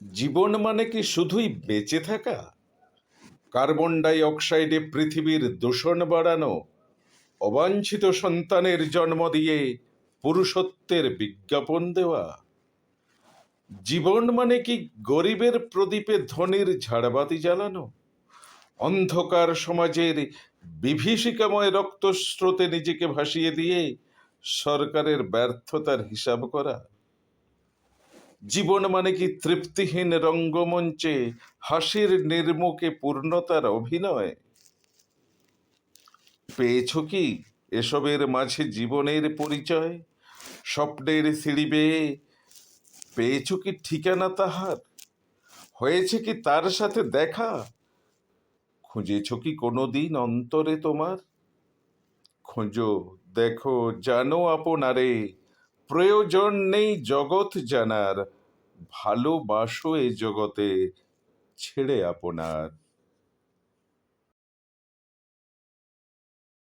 জীবন মানে কি শুধুই বেঁচে থাকা? কার্বন ডাই অক্সাইডে পৃথিবীর দূষণ বাড়ানো, অবাঞ্ছিত সন্তানের জন্ম দিয়ে পুরুষত্বের বিজ্ঞাপন দেওয়া। জীবন মানে কি গরিবের প্রদীপে ধনির ঝাড়বাতি জ্বালানো? অন্ধকার সমাজের বিভীষিকাময় রক্তস্রোতে নিজেকে ভাসিয়ে দিয়ে সরকারের ব্যর্থতার হিসাব করা। জীবন মানে কি তৃপ্তিহীন রঙ্গমঞ্চে? হাসির নির্মুখে পূর্ণতার অভিনয়? পেয়েছ কি এসবের মাঝে জীবনের পরিচয়? স্বপ্নের সিঁড়ি বেয়ে পেয়েছ কি ঠিকানা তাহার? হয়েছে কি তার সাথে দেখা? খুঁজেছ কি কোনোদিন অন্তরে তোমার? খোঁজো, দেখো, জানো আপনারে। প্রয়োজন নেই জগৎ জানার। ভালোবাসো এই জগতে ছেড়ে আপনার